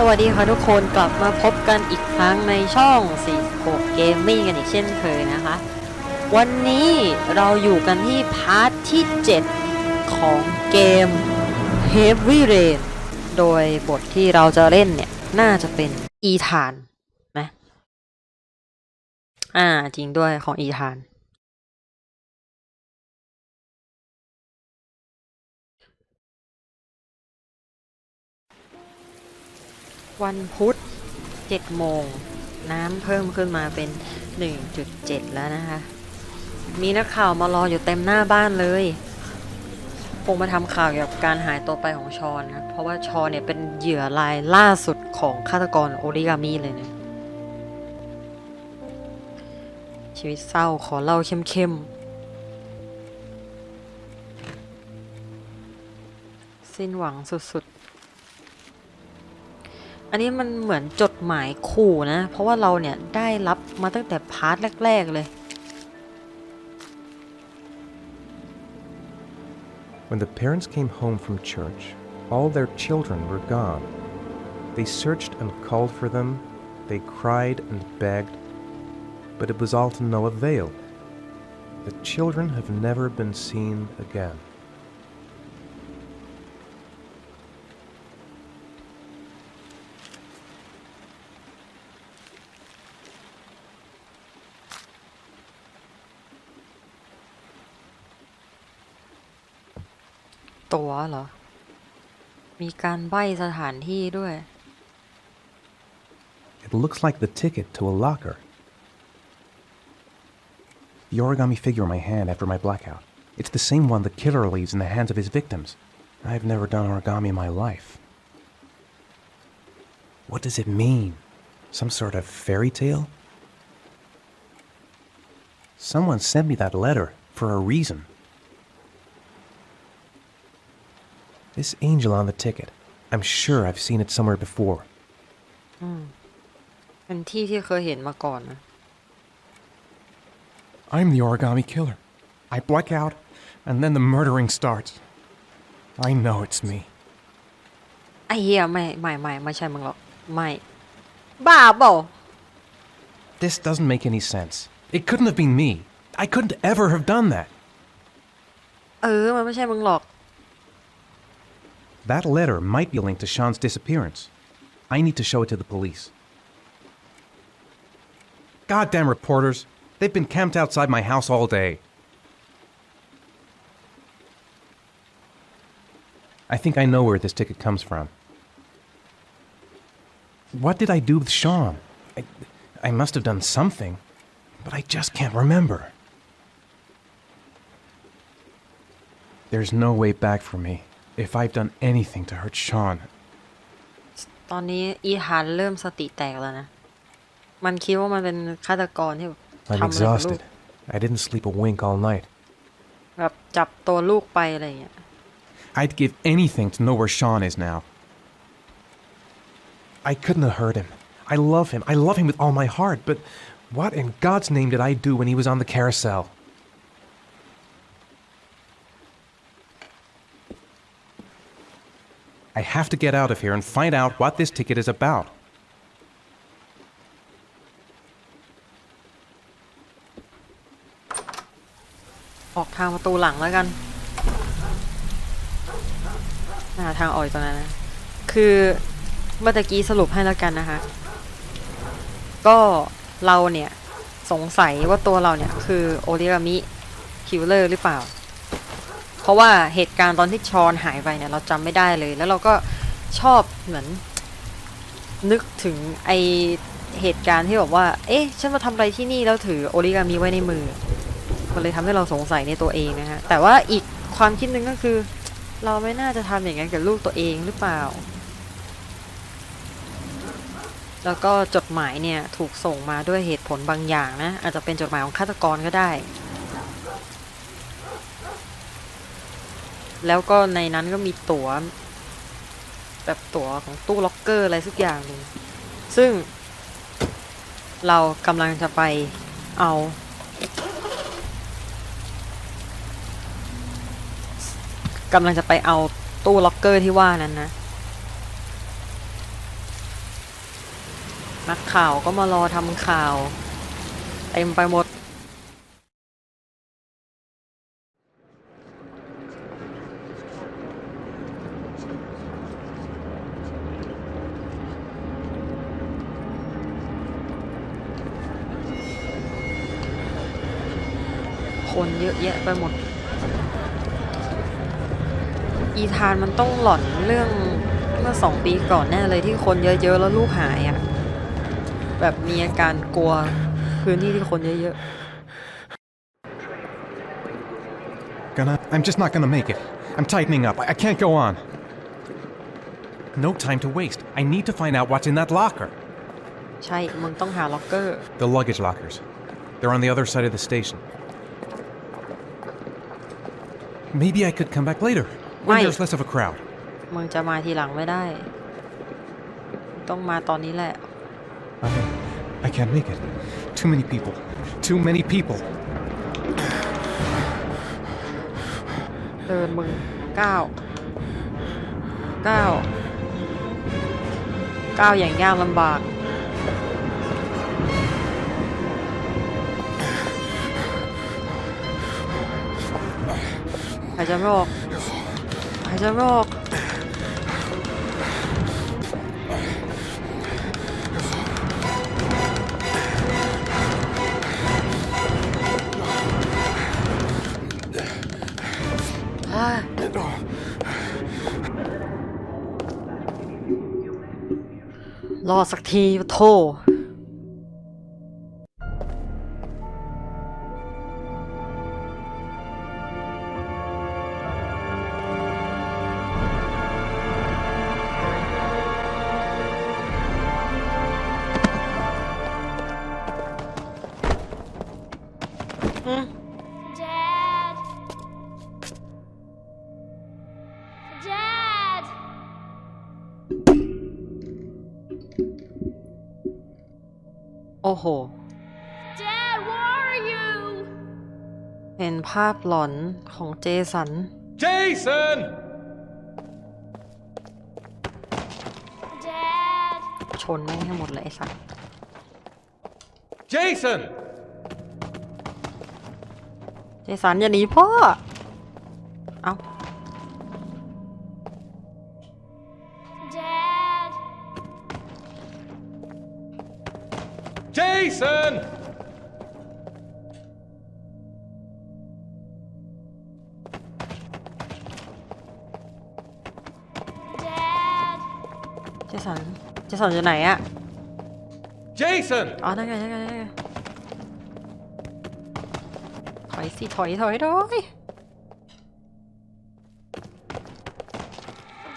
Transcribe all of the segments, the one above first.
สวัสดีค่ะทุกคนกลับมาพบกันอีกครั้งในช่อง46 Gaming กันอีกเช่นเคยนะคะ วันนี้เราอยู่กันที่พาร์ทที่ 7 ของเกม Heavy Rain โดยบทที่เราจะเล่นเนี่ย น่าจะเป็นอีธานนะอ่าจริงด้วยของอีธาน วันพุธ7โมง น้ำเพิ่มขึ้นมาเป็น 1.7 แล้วนะคะ มีนักข่าวมารออยู่เต็มหน้าบ้านเลยคงมาทำข่าวเกี่ยวกับการหายตัวไปของชอนนะ เพราะว่าชอนเนี่ยเป็นเหยื่อรายล่าสุดของฆาตกรโอริกามิเลยเนี่ยชีวิตเศร้าขอเล่าเข้มๆ สิ้นหวังสุดๆ อันนี้มันเหมือนจดหมายขู่นะ เพราะว่าเราเนี่ยได้รับมาตั้งแต่พาร์ทแรก ๆ เลย When the parents came home from church, all their children were gone. They searched and called for them, they cried and begged, but it was all to no avail. The children have never been seen again. ตั๋วเหรอ มีการใบ้สถานที่ด้วย It looks like the ticket to a locker. The origami figure in my hand after my blackout. It's the same one the killer leaves in the hands of his victims. I've never done origami in my life. What does it mean? Some sort of fairy tale? Someone sent me that letter for a reason. This angel on the ticket. I'm sure I've seen it somewhere before. เป็นที่ที่เคยเห็นมาก่อนนะ I'm the origami killer. I black out, and then the murdering starts. I know it's me. ไอ้เหี้ยไม่ไม่ไม่ไม่ใช่มึงหรอก ไม่ บ้าเปล่า This doesn't make any sense. It couldn't have been me. I couldn't ever have done that. เออ มันไม่ใช่มึงหรอก that letter might be linked to Sean's disappearance. I need to show it to the police. Goddamn reporters. They've been camped outside my house all day. I think I know where this ticket comes from. What did I do with Sean? I, I must have done something, but I just can't remember. There's no way back for me if I've done anything to hurt Sean. ตอนนี้อีฮานเริ่มสติแตกแล้วนะ มันคิดว่ามันเป็นฆาตกรที่แบบ I'm ทำอะไรกับลูก exhausted. I didn't sleep a wink all night. แบบจับตัวลูกไปอะไรอย่างเงี้ย I'd give anything to know where Sean is now. I couldn't have hurt him. I love him. I love him with all my heart, but what in God's name did I do when he was on the carousel? I have to get out of here and find out what this ticket is about. ออกทางประตูหลังแล้วกันหาทางออกตรงนั้นนะคือเมื่อกี้สรุปให้แล้วกันนะคะ ก็เราเนี่ย สงสัยว่าตัวเราเนี่ย คือโอริรามิคิวเลอร์หรือเปล่า เพราะว่าเหตุการณ์ตอนที่ชอนหายไปเนี่ยเราจำไม่ได้เลย แล้วเราก็ชอบเหมือน นึกถึงไอเหตุการณ์ที่บอกว่า เอ๊ะ ฉันมาทำอะไรที่นี่แล้วถือโอริกามิไว้ในมือ มันเลยทำให้เราสงสัยในตัวเองนะฮะ แต่ว่าอีกความคิดหนึ่งก็คือ เราไม่น่าจะทำอย่างนั้นกับลูกตัวเองหรือเปล่า แล้วก็จดหมายเนี่ยถูกส่งมาด้วยเหตุผลบางอย่างนะ อาจจะเป็นจดหมายของฆาตกรก็ได้ แล้วก็ในนั้นก็มีตั๋ว แบบตั๋วของตู้ล็อกเกอร์อะไรสักอย่างหนึ่งซึ่ง เรากำลังจะไปเอา กำลังจะไปเอาตู้ล็อกเกอร์ที่ว่านั้นนะนักข่าวก็มารอทำข่าว เต็มไปหมด คนเยอะแยะไปหมด อีธานมันต้องหล่อนเรื่องเมื่อสองปีก่อนแน่เลยที่คนเยอะๆแล้วลูกหายอะ่ะ แบบมีอาการกลัวพื้นที่ที่คนเยอะ Gonna. I'm just not gonna make it. I'm tightening up. I, I can't go on. No time to waste. I need to find out what's in that locker. ๆใช่ มึงต้องหาล็อกเกอร์ The luggage lockers. They're on the other side of the station. Maybe I could come back later when Why? there's less of a crowd. มึงจะมาทีหลังไม่ได้ ต้องมาตอนนี้แหละ I. I can't make it. Too many people. Too many people. เดินมึงก้าวก้าวก้าวอย่างยากลำบาก หายใจไม่ออกหายใจไม่ออกรอสักทีโท Dad! Dad! โอ้โห Dad, where are you? เห็นภาพหลอนของเจสัน Jason! Dad! ชนแม่งให้หมดเลยไอ้สัส Jason! เจสันอย่าหนีพ่อ เอา Dad! Jason! Dad! เจสันเจสันอยู่ไหนอะ Jason! อ๋อนั่นไงนั่นไงนั่นไงถ อยสิ ถอย ถอย ถอย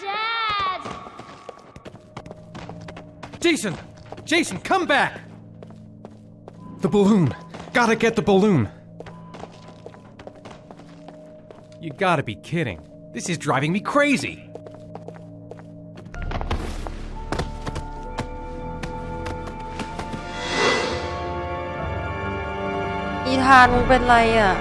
Dad! Jason! Jason, come back! The balloon. Gotta get the balloon. You gotta be kidding. This is driving me crazy. อีธานมึงเป็นไรอะ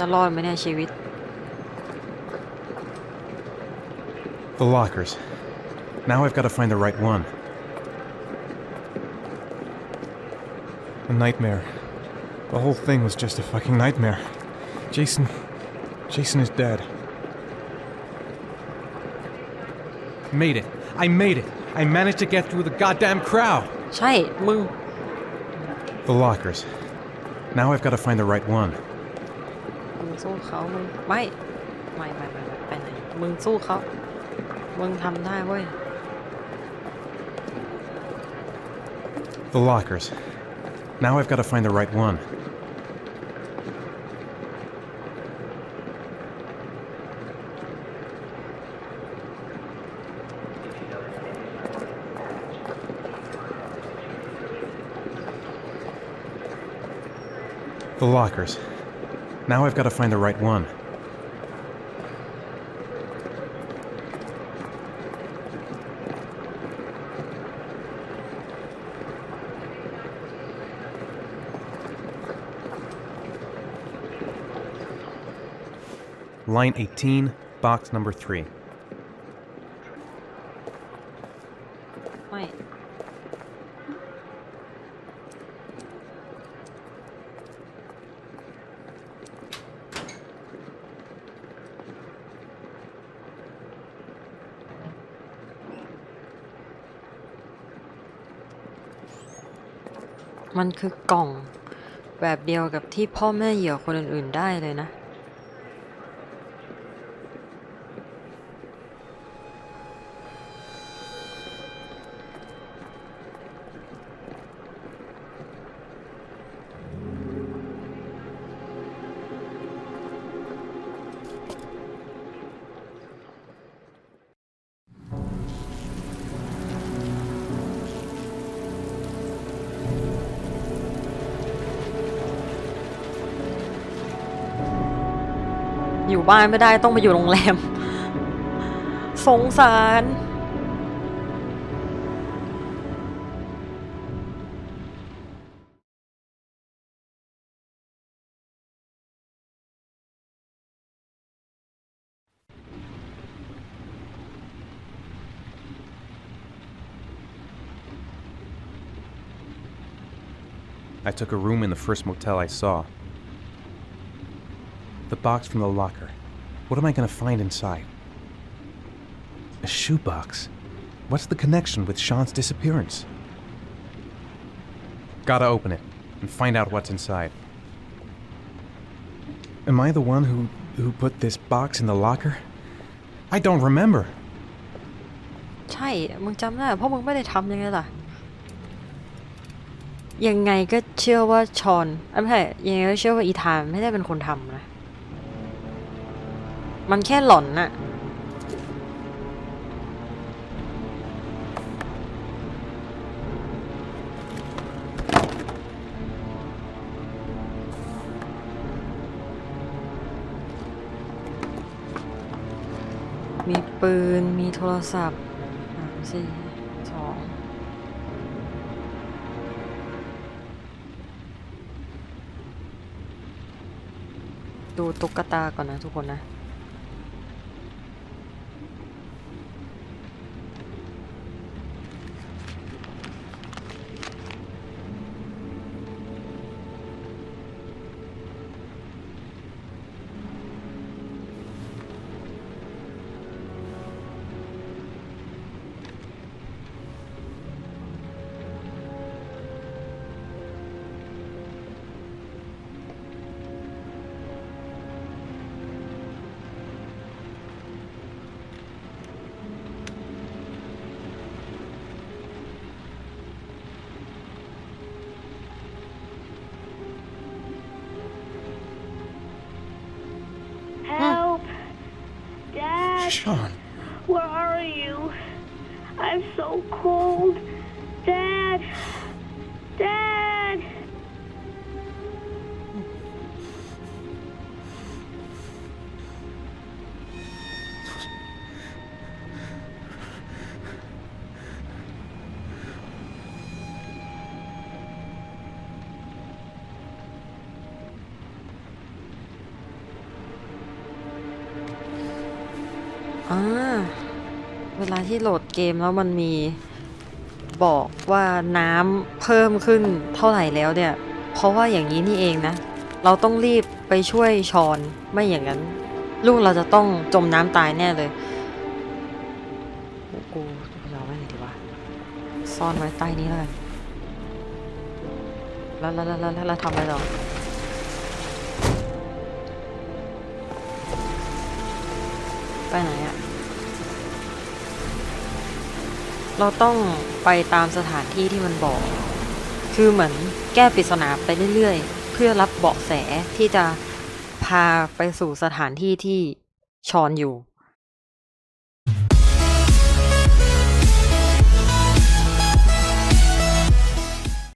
จะรอดไหมเนี่ยชีวิต The lockers. Now I've got to find the right one. A nightmare. The whole thing was just a fucking nightmare. Jason. Jason is dead. Made it. I made it. I managed to get through the goddamn crowd. ใช่ มึง The lockers. Now I've got to find the right one. งสู้เขามึงไม่ไม่ไม่ไม่ไปไหนมึงสู้เขามึงทำได้เว้ย The lockers. Now I've got to find the right one. The lockers. Now I've got to find the right one. Line 18, box number 3. มันคือกล่อง แบบเดียวกับที่พ่อแม่เหยื่อคนอื่นๆได้เลยนะ อยู่บ้านไม่ได้ต้องมาอยู่โรงแรม สงสาร I took a room in the first motel I saw. The box from the locker. What am I going to find inside? A shoebox. What's the connection with Sean's disappearance? Gotta open it and find out what's inside. Am I the one who who put this box in the locker? I don't remember. ใช่ มึงจำได้เพราะมึงไม่ได้ทำยังไงล่ะ ยังไงก็เชื่อว่าชอนไม่ใช่ยังไงก็เชื่อว่าอีธานไม่ได้เป็นคนทำนะ มันแค่หล่อนน่ะ มีปืน มีโทรศัพท์สามสี่สองดูตุ๊กตาก่อนนะทุกคนนะ Sean. where are you? I'm so cold. Dad! อ่าเวลาที่โหลดเกมแล้วมันมีบอกว่าน้ำเพิ่มขึ้นเท่าไหร่แล้วเนี่ย เพราะว่าอย่างนี้นี่เองนะ เราต้องรีบไปช่วยชอนไม่อย่างนั้น ลูกเราจะต้องจมน้ำตายแน่เลยกูจะเอาไว้ไหนดีวะซ่อนไว้ใต้นี้แล้วกันแล้วแล้วแล้วแล้วทำอะไรต่อ ไปไหนอะเราต้องไปตามสถานที่ที่มันบอก คือเหมือนแก้ปริศนาไปเรื่อยๆ เพื่อรับเบาะแสที่จะพาไปสู่สถานที่ที่ชอนอยู่